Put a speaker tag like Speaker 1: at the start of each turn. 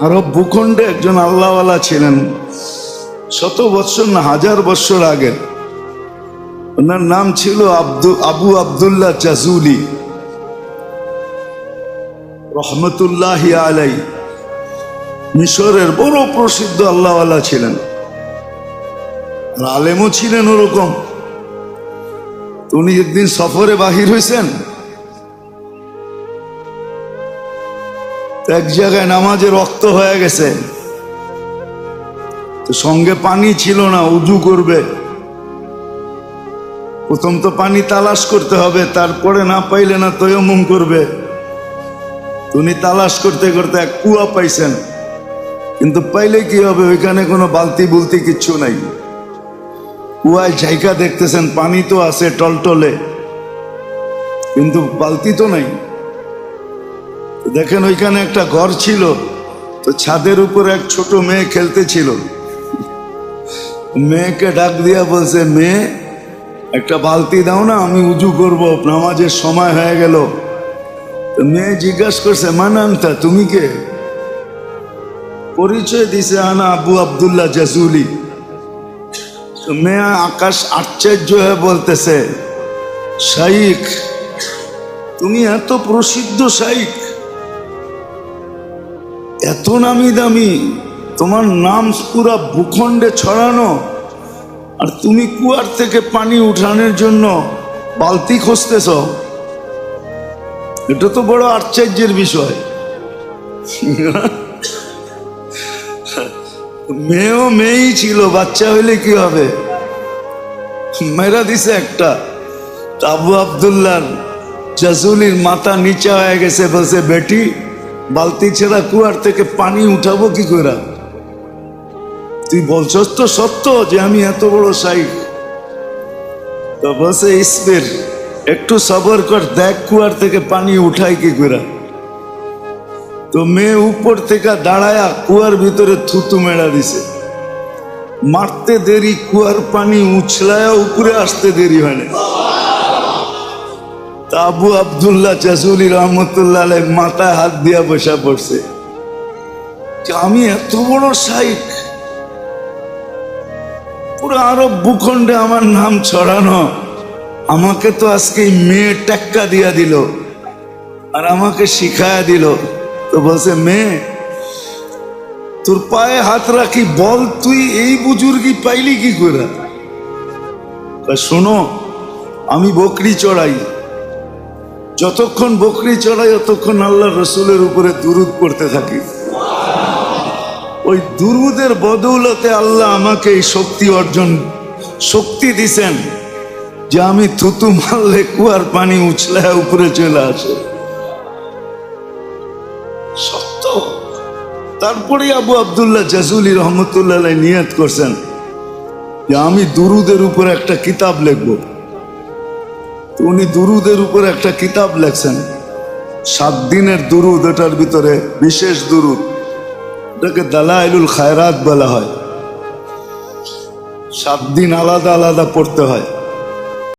Speaker 1: আরব ভূখণ্ডে একজন আল্লাহওয়ালা ছিলেন। শত বৎসর না, হাজার বৎসর আগে। ওনার নাম ছিল আব্দু, আবু আবদুল্লাহ চাজুলি রহমতুল্লাহ আলাই মিশরের বড় প্রসিদ্ধ আল্লাহওয়ালা ছিলেন। আর আলেমও ছিলেন ওরকম। উনি একদিন সফরে বাহির হয়েছেন এক জায়গায় নামাজে রক্ত হয়ে গেছে। তো সঙ্গে পানি ছিল না, উজু করবে। প্রথম তো পানি তালাশ করতে হবে, তারপরে না পাইলে না তয়মুম করবে। উনি তালাশ করতে করতে এক কুয়া পাইছেন। কিন্তু পাইলে কি হবে, ওইখানে কোনো বালতি বুলতি কিচ্ছু নাই। কুয়ায় জায়গা দেখতেছেন, পানি তো আছে টলটলে। কিন্তু বালতি তো নাই। দেখেন ওইখানে একটা ঘর ছিল, তো ছাদের উপর এক ছোট মেয়ে খেলতেছিল। মেয়েকে ডাক দিয়া বলছে, মেয়ে, একটা বালতি দাও না, আমি উজু করব, নামাজের সময় হয়ে গেল। তো মেয়ে জিজ্ঞাসা করছে, মানান্তা, তুমি কে? পরিচয় দিছে, আনা আবু আবদুল্লাহ জাজুলি। মেয়ে আকাশ আশ্চর্য হয়ে বলতেছে, শাইখ, তুমি এত প্রসিদ্ধ শাইখ। এত নামি দামি, তোমার নাম পুরা ভূখণ্ডে ছড়ানো, আর তুমি কুয়ার থেকে পানি উঠানোর জন্য বালতি খুঁজতেছ? এটা তো বড় আশ্চর্যের বিষয়। মেয়েও মেয়েই ছিল, বাচ্চা হইলে কি হবে? মেরা দিছে একটা, আবু আবদুল্লার জাজুলির মাথা নিচা হয়ে গেছে বলছে, বেটি বালতি ছেড়া কুয়ার থেকে পানি উঠাবো কি করে তুই বলছস তো সত্য যে আমি এত বড় সাই তো বলছে, ইসবের, একটু সবর কর, দেখ কুয়ার থেকে পানি উঠাই কি করে তো মেয়ে উপর থেকে দাঁড়ায়া কুয়ার ভিতরে থুতু মেড়া দিছে। মারতে দেরি, কুয়ার পানি উছলায়া উপরে আসতে দেরি হয় না তা আবু আবদুল্লাহ চাসুলি রহমতুল্লাহ মাথায় হাত দিয়া বসা পড়ছে। যে আমি এত বড় সাইক পুরো আরব ভূখণ্ডে আমার নাম ছড়ানো, আমাকে তো আজকে মেয়ে টাক্কা দিয়া দিল আর আমাকে শিখায়া দিল। তো বলছে, মেয়ে, তোর পায়ে হাত রাখি, বল তুই এই বুজুর্গি পাইলি কি করে শোনো, আমি বকরি চড়াই। যতক্ষণ বকরি চড়াই ততক্ষণ আল্লাহ রসুলের উপরে দুরুদ পড়তে থাকি। ওই দুরুদের বদৌলতে আল্লাহ আমাকে এই শক্তি অর্জন, শক্তি দিছেন যে আমি থুতু মারলে কুয়ার পানি উছলে উপরে চলে আসে। সত্য। তারপরে আবু আবদুল্লাহ জাজুলি রহমতুল্লাহ নিয়াত করছেন যে আমি দুরুদের উপর একটা কিতাব লিখব। উনি দুরুদের উপর একটা কিতাব লেখছেন। সাত দিনের দুরুদ, এটার ভিতরে বিশেষ দুরুদ। এটাকে দালাইলুল খায়রাত বলা হয়। সাত দিন আলাদা আলাদা পড়তে হয়।